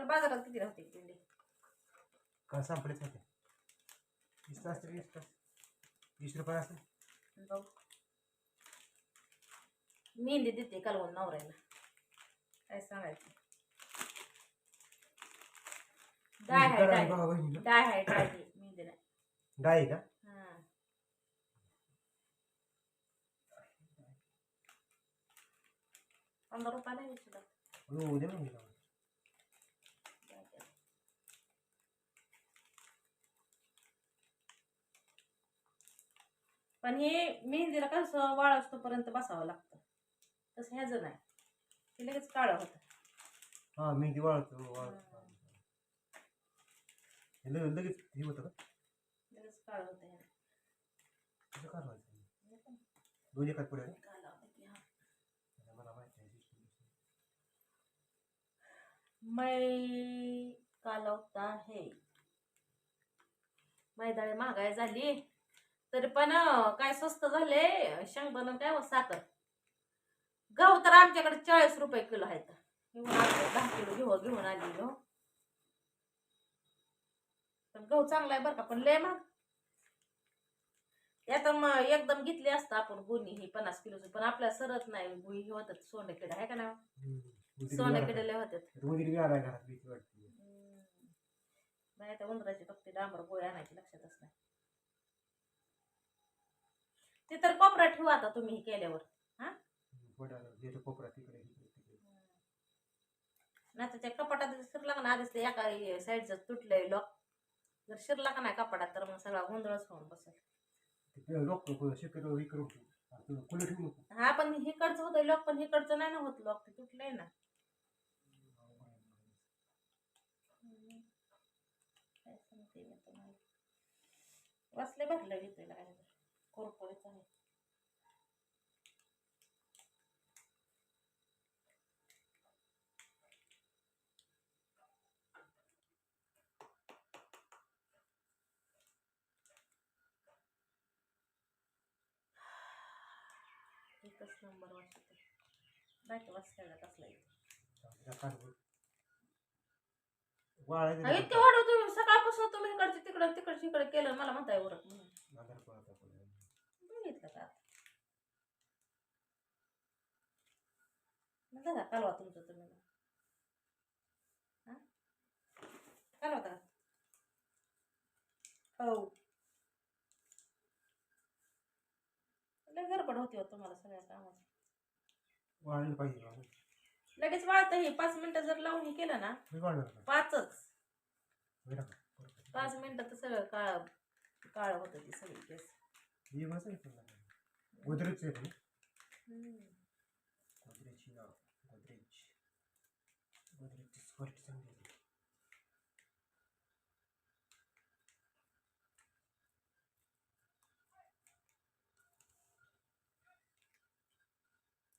काल बाजारात किती राहते भेंडी का संपलेच होते. वीस तास तरी वीस तास. वीस रुपये असेल बघ. मेहंदी देते कालवून नवऱ्याला. काय सांगायचं? Dye dye. डाय आहे डाय मेहंदी नाही. का? हा. पंधरा रुपयाला आहे सुद्धा हो उद्या मेहंदी लावा. पण हे मेहंदीला कसं वाळ असतोपर्यंत बसावं लागतं. तसं ह्याचं नाही. हे लगेच काळं होतं. हा मेहंदी वाळतो वाळतो. हे. लगेच लगेच हे होतं का? लगेच काळं होतं ह्यानं. कसं काढवायचं दोन एकात पुढे काळं होतं की हा. मला माहिती आहे. system. मै कालवता है. मैदाळे महागाई झाली. तरी पण काय स्वस्त झाले शेंगदाणा काय साखर? गहू तर आमच्याकडे चाळीस रुपये किलो आहेत. घेऊन आलो, दहा किलो घेऊ घेऊन आली गहू पण गहू चांगला आहे बरं का पण लय मग यात मग एकदम घेतली असतं आपण गुन्ही ही पन्नास किलोची पण आपल्याला सरत नाही. गुई हे होतात सोंडेकिडा आहे का ना बिळाला- लय होतात. नाही त्या उंदराची फक्त डांबर गोळी आणायची लक्षातच नाही. ते तर कोपरा ठेवा आता तुम्ही हे केल्यावर. जेथे कोपरा तिकडे नाही तर त्या कपाटात शिरला का ना आधीच ते एका साईडचं तुटलंय लॉक जर शिरला का नाही कपाटात तर मग सगळा गोंधळच होऊन बसेल. ते लोक शक्यतो हे ठेवू. नको. हा पण हिकडचं होतं लॉक पण हिकडचं नाही ना होत लॉक ते तुटलंय ना. वाचले भरलं घेतलेलं काय? कोरकोरीच आहे एकच नंबर वाटत बाकी कसला वाढव तुम्ही सकाळपासून तुम्ही इकडचे तिकडं तिकडचे इकडे केलं मला म्हणताय उरक म्हणून. बघितलं का मग झाला कालवा तुमचं तुम्ही हा? कालवा होता का? हो. लय गडबड होती हो तुम्हाला सगळ्या कामाची. वाळायला पाहिजे बाबा. लगेच वाळत हे. पाच मिनिटं जर लावून हे केलं ना मी का? पाचच. पाच मिनिटात सगळं काळ काळ होतं ती सगळी. केस हे बस आहे तुला. गोदरेजचं आहे का? गोदरेजची नाव. गोदरेज. गोदरेजची क्वालिटी चांगली आहे.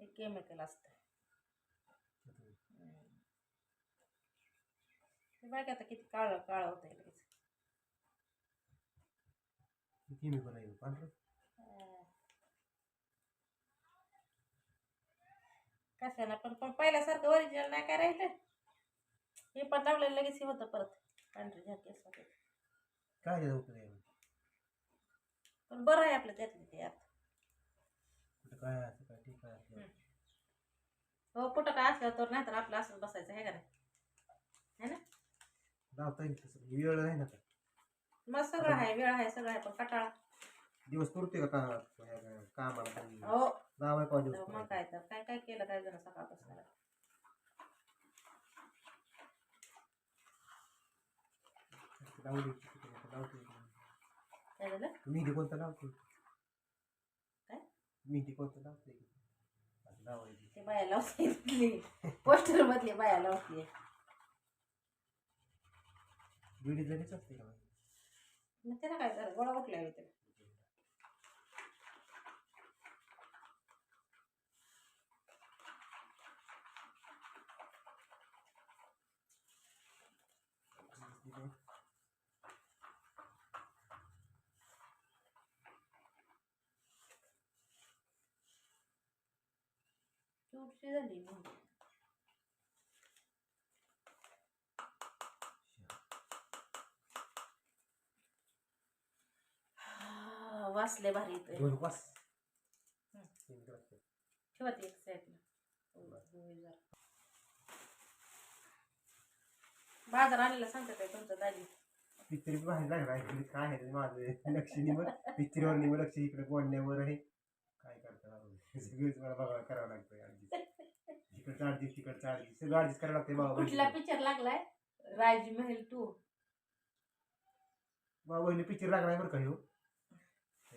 हे केमिकल असतं हे बघा आता किती काळ काळ होत आहे लगेच किती मी बनावी पांढरं कशाला पण पण पहिल्यासारखं ओरिजिनल नाही काय राहिलं हे पण लावलेलं लगेच हे होतं परत पांढरे झाक केस होते काय त्याचा उपयोग पण बरं आहे आपलं त्यातलं ते आत कुठं काय असं काय ठीक आहे. हो कुठं काय असलं तर नाही तर आपलं असंच बसायचं आहे का नाही है ना लावता येईल तसं वेळ नाही ना. मग सगळं आहे वेळ आहे सगळं आहे पण कटाळा. दिवस पुरते का का- का- कामाला पण हो. लावाय पाहिजे दिवस मग काय तर. काय काय केलं काय जण सकाळपासून लावू दे लावते काय झालं? मेहंदी कोणतं लावते काय? मेहंदी कोणतं लावते लावायची ते बाया लावते पोस्टर मधली बाया लावते असते का मग त्याला काय झालं गोळा उठला आहे त्याला चिवटची झाली मेहंदी वाचले भारी येतोय. दोन. ठेवा ते एक साईडला बाजार आणलेला सांगतात काय तुमचं दाजी. बाहेर लागला आहे काय आहे ते माझं? लक्ष पिक्चरवर नाही मग लक्ष इकडे बोलण्यावर आहे. काय करता सगळंच मला बघावं करावं लागतं इकडचं अर्धी तिकडचं अर्धी सगळं अर्धीच करावं लागतं बाबा कुठला पिक्चर लागलाय? राज महल टू बाबा पिक्चर लागलाय बरं का मी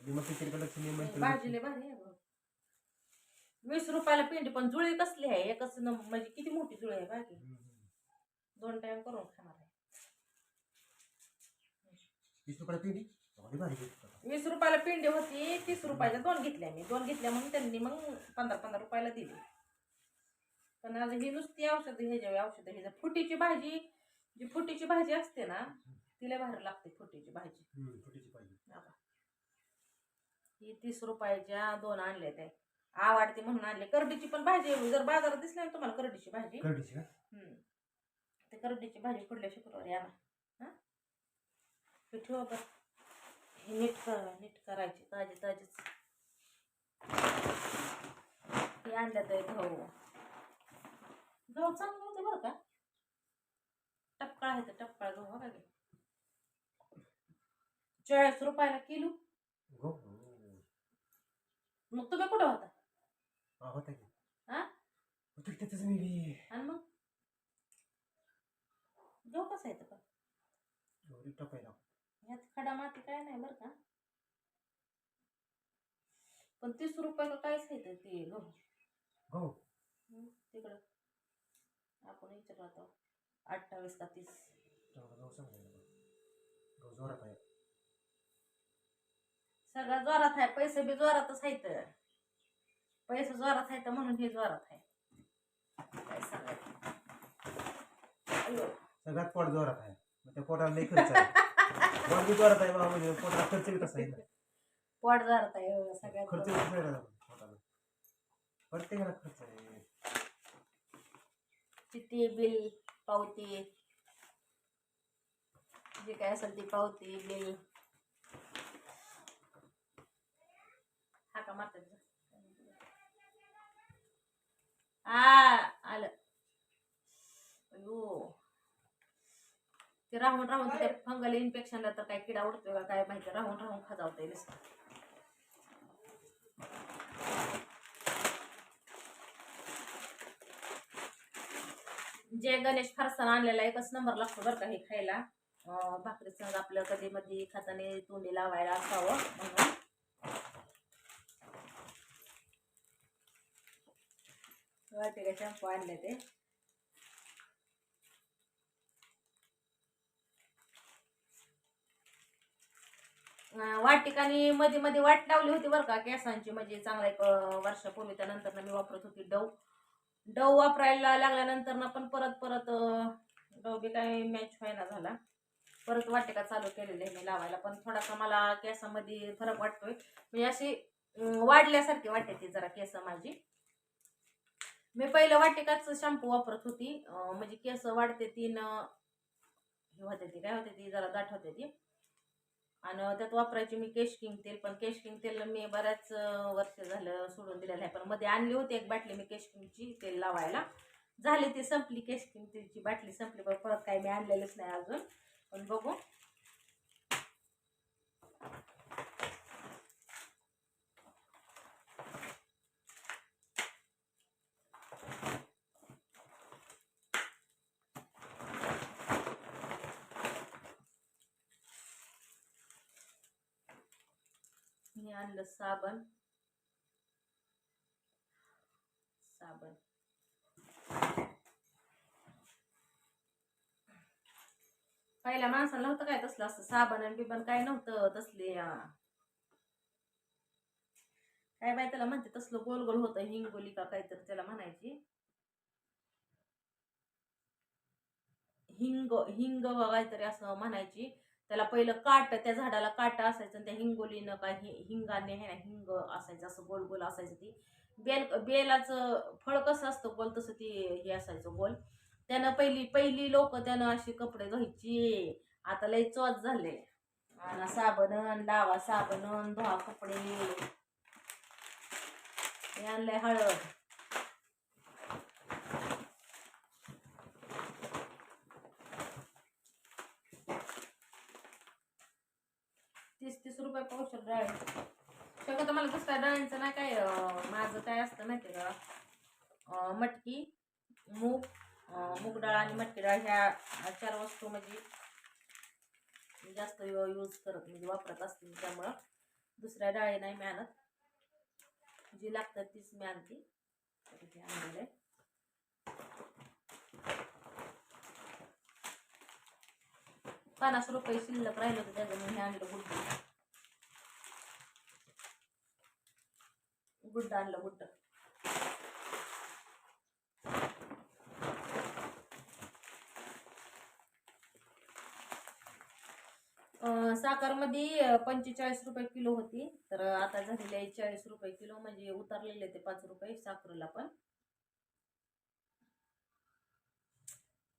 मग म्हणतो भाजीले भारी आहे बघ. वीस रुपयाला पिंडी पण जुळी कसली आहे एकच न- म्हणजे किती मोठी जुळी आहे बाकी हम्म. दोन टाइम करून खाणार आहे वीस रुपयाला पिंडी भारी. वीस रुपयाला होती तीस रुपयाच्या दोन घेतल्या मी दोन घेतल्या म्हणून त्यांनी मग पंधरा पंधरा रुपयाला दिली पण आज ही नुसती औषध ह्याच्या औषध ह्याच्या फुटीची भाजी जी फुटीची भाजी असते ना तिला बाहेर लागते फुटीची भाजी हम्म, छोटीची पाहिजे हा का. ही तीस रुपयाच्या दोन आणले ते आवडते म्हणून आणले. करडीची पण भाजी आहे. जर बाजारात दिसली ना तुम्हाला करडीची भाजी. करडीची का? हम्म. ते करडीची भाजी पुढल्या शुक्रवारी आणा. हा? हे ठेवा बरं. हे नीट कर. नीट करायची. ताजी ताजीच. हे आणलं तर गहू. गहू चांगले होते बरं का? टपकाळ आहे तर टपकाळ गहू बघा की. चाळीस रुपयाला किलो. मग तुम्ही कुठं होता? हा होता की. हा? होतं की त्यातच मी. बी आणि मग? गहू कसा येतं का एवढी टपायला ह्यात खडा माती काय नाही बरं का? पण तीस रुपयाला कायच आहे ते गहू. हो हं, तिकडं. आपण विचारला होता अठ्ठावीस का तीस? सांगायला गहू जोरात आहे. सगळं जोरात आहे. पैसे बी जोरातच आहेत पैसे जोरात आहेत म्हणून हे जोरात आहे. सगळ्यात पोट जोरात आहे. मग त्या पोटाला लई खर्च आहे. पोट बी जोरात आहे बाबा म्हणजे पोटाला खर्च बी तसा आहे पोट जोरात आहे हो, सगळ्यात खर्च बी जोरात. तसा आहे ना पोटाला. प्रत्येकाला खर्च आहे. चिठ्ठी बिल पावती. जे काय असेल ती पावती बिल. हा मारतात आ आलं. अयो. ते राहून राहून त्या फंगल इन्फेक्शनला तर काय किडा उडतोय का काय माहिती? राहून राहून खाजावतंय नुसतं. जे गणेश फरसाण आणलेला एकच नंबर लागतो बरं का हे खायला. भाकरी संग आपलं कधी मध्ये खाताने तोंडी लावायला असावं म्हणून. वाटे शॅम्पू आणले ते. मध्ये मध्ये वाट लावली होती बरं का केसांची. म्हणजे चांगला एक वर्षापूर्वी त्यानंतर मी वापरत होती डव. डव वापरायला लागल्यानंतर ना पण परत परत डव बी काय मॅच व्हायना झाला. परत वाटिका चालू केलेली आहे मी लावायला. पण थोडासा मला केसामध्ये फरक वाटतोय. म्हणजे अशी वाढल्यासारखी वाटते ती जरा केस माझी. मी पहिलं वाटिकाच शॅम्पू वापरत होती. म्हणजे केस वाढते ती न हे होते ती काय होते ती जरा दाट होते ती. आणि त्यात वापरायची मी केश किंग तेल पण केश किंग तेल मी बऱ्याच वर्ष झालं सोडून दिलेलं आहे. पण मध्ये आणली होती एक बाटली मी केश किंगची तेल लावायला. झाली ती संपली केश किंग तेलची बाटली संपली पण परत काही मी आणलेलंच नाही अजून. पण बघू. मी आणलं साबण. साबण. पहिल्या माणसाला नव्हतं काय तसलं असतं साबण आणि बिबण काय नव्हतं तसले काय बाय त्याला म्हणते तसलं गोल गोल होतं हिंगोली का काहीतरी त्याला म्हणायची. हिंग हिंग काहीतरी असं म्हणायची. त्याला पहिलं काट त्या झाडाला काट असायचं आणि त्या हिंगोलीनं काय हिंगाने हे ना हिंग असायचं असं गोल गोल असायचं ती. बेल बेलाचं फळ कसं असतं गोल तसं ती हे असायचं गोल. त्यानं पहिली पहिली लोक त्यानं असे कपडे धुवायची आता लय चोच झाले. आणा साबण लावा साबण धुवा कपडे. हे आणलंय हळद. तीस रुपये पावशेर डाळ. शक्यतो मला दुसऱ्या डाळींचं नाही काय माझं काय असतं माहिती का? मटकी मूग मूग डाळ आणि मटकी डाळ ह्या चार वस्तू म्हणजे जास्त यूज करत म्हणजे वापरत असते त्यामुळं. दुसऱ्या डाळी नाही मी आणत जी लागतात तीच मी आणते. तर आणलेलं आहे. पन्नास रुपये शिल्लक राहिले होते त्याच्यामुळे हे आणलं गुड्ड गुड्ड आणलं गुड्ड. साखरमध्ये पंचेचाळीस रुपये किलो होती तर आता झालेली आहे चाळीस रुपये किलो म्हणजे उतरलेले ते पाच रुपये साखरेला पण.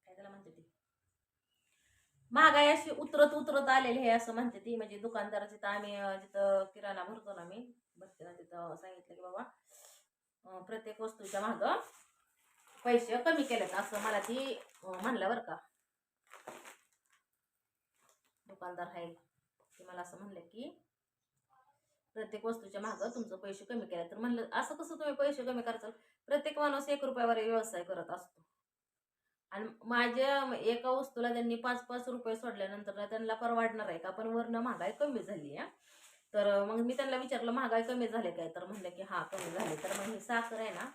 काय त्याला म्हणते ती? महागाई अशी उतरत उतरत आलेली आहे असं म्हणते ती म्हणजे दुकानदाराची तर आम्ही जिथं किराणा भरतो ना मी भरते ना तिथं सांगितलं की बाबा प्रत्येक वस्तूच्या माग पैसे कमी केलेत असं मला ती अं, म्हणलं बरं का. दुकानदार आहे ते मला असं म्हणलं की प्रत्येक वस्तूच्या मागं तुमचं पैसे कमी केले तर म्हणलं असं कसं तुम्ही पैसे कमी करायचं प्रत्येक माणूस एक रुपयावर व्यवसाय करत असतो. आणि माझ्या एका वस्तूला त्यांनी पाच पाच रुपये सोडल्यानंतर त्यांना परवडणार आहे का? पण वरनं महागाई कमी झाली आहे. तर मग मी त्यांना विचारलं महागाई कमी झाले काय? तर म्हणलं की हा कमी झाले. तर मग ही साखर आहे ना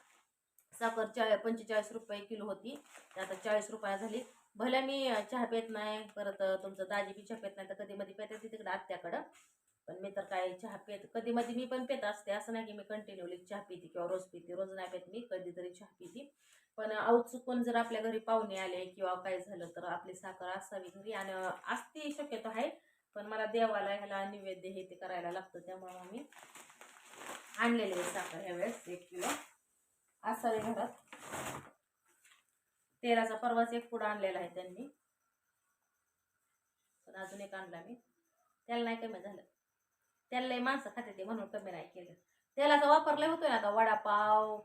साखर चाळीस पंचेचाळीस रुपये किलो होती. ती आता चाळीस रुपया झाली. भले मी चहा पित नाही परत तुमचं दाजी बी चहा पेत नाही तर कधी मधी पेत ती तिकडे आत्याकडं. पण मी तर काय चहा पेत कधी मधी मी पण पेत असते. असं नाही की मी कंटिन्युअली चहा पिते किंवा रोज पिते. रोज नाही पेत मी कधीतरी चहा पिते. पण चुकून जर आपल्या घरी पाहुणे आले किंवा काय झालं तर आपली साखर असावी घरी आणि असते शक्यतो आहे. पण मला देवाला ह्याला नैवेद्य हे ते करायला लागतं त्यामुळे आम्ही मी आणलेली आहे साखर ह्यावेळेस एक किलो. असावे घरात. तेलाचा परवाच एक पुडा आणलेला आहे त्यांनी. पण अजून एक आणला मी. त्याला नाही कमी झालं. त्याला माणसं खाते ते म्हणून कमी नाही केलं. तेलाचा वापर लय होतोय ना आता वडापाव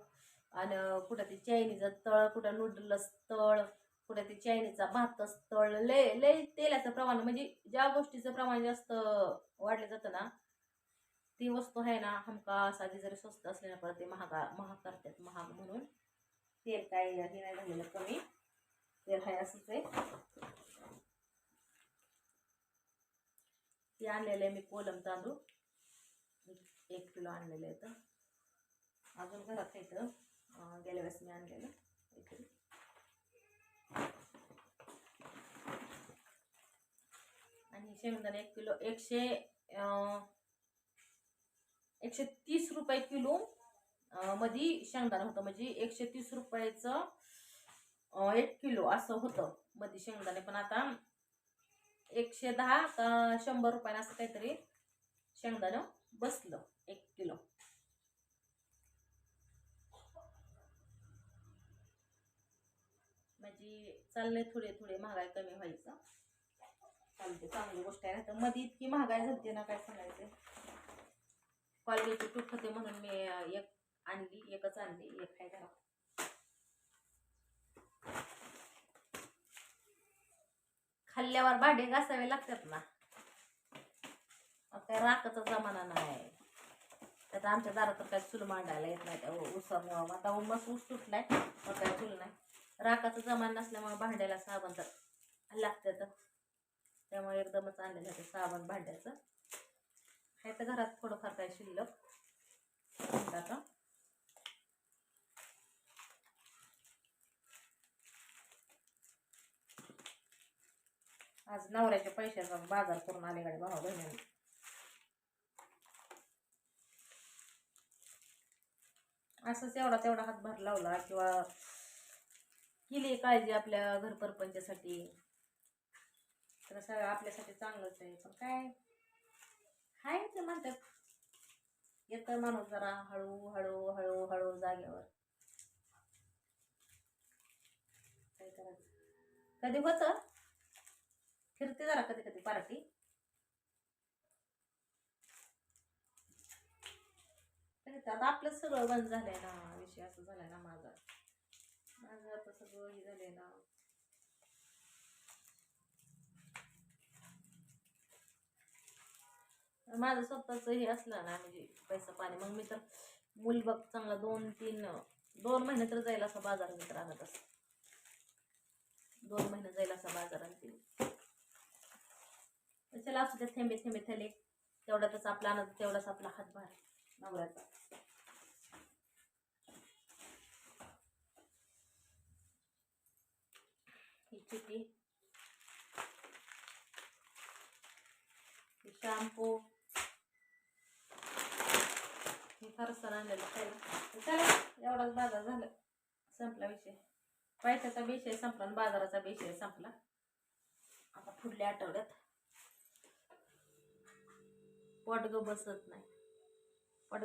आणि कुठं ते चायनीचं तळ कुठं नूडल्स तळ पुढे ते चायनीचा भातच तळले लय तेलाचं प्रमाण म्हणजे ज्या गोष्टीचं प्रमाण जास्त वाढलं जातं ना ती वस्तू आहे ना हमका साधी जरी स्वस्त असले ना परत ते महागा महाग करतात महाग म्हणून. तेल काय हे नाही झालेलं कमी. तेल आहे असंच आहे. ते आणलेलं आहे मी कोलम तांदूळ. एक किलो आणलेलं आहे तर अजून घरात येतं गेल्या वेळेस मी आणलेलं. इकडे आणि शेंगदाणे एक किलो एकशे एकशे तीस रुपये किलो मध्ये शेंगदाणा होतं. म्हणजे एकशे तीस रुपयाचं एक किलो असं होतं मध्ये शेंगदाणे. पण आता एकशे दहा का शंभर रुपयानं असं काहीतरी शेंगदाणं बसलं एक किलो. म्हणजे चाललंय थोडे थोडे महागाई कमी व्हायचं. चालते चांगली गोष्ट आहे. तर मध्ये इतकी महागाई झाली ना काय सांगायचं? क्वालिटी तूप होते म्हणून मी एक आणली एकच आणली एक काय घरात खाल्ल्यावर भांडे घासावे लागतात ना. काय राखाचा जमाना नाही. त्यात आमच्या दारात तर काय चूल मांडायला येत नाही. त्या उसामुळं आता मस्त ऊस तुटलाय मग काय चूल नाही. राखाचा जमाना नसल्यामुळे भांड्याला साबण तर लागतं त्यामुळे एकदमच आणलेलं जातं साबण भांड्याचं. आहे तर घरात थोडंफार काय शिल्लक. आता. आज नवऱ्याच्या पैशाचा बाजार करून आले गाडी भावा बहिणी असंच एवढा तेवढा हातभार लावला किंवा केली काळजी आपल्या घरपरपंचासाठी. तर सगळं आपल्यासाठी चांगलंच आहे. पण काय? हाय ते म्हणतात. येतं माणूस जरा हळू हळू हळू हळू जागेवर. काय करायचं? कधी होत? फिरते जरा कधी कधी पार्टी आता आपलं सगळं बंद झालंय ना विषय असं झालाय ना माझा. माझं आता सगळं हे झालंय ना. माझं स्वतःचं हे असलं ना म्हणजे पैसा पाणी. मग मी तर मूल बघ चांगला दोन तीन दोन महिने तर जाईल असा बाजार मी तर आणत असं दोन महिने जाईल असा बाजार आणतील चला असू द्या थेंबे थेंबे थेले. तेवढ्यातच आपला आनंद तेवढाच आपला हातभार. नवऱ्याचा. ही चिटी शॅम्पू हे फरसाण चला. एवढाच बाजार झाला. संपला विषय. पैशाचा विषय संपला आणि बाजाराचा विषय संपला. आता पुढल्या आठवड्यात. पोट बसत नाही. पोट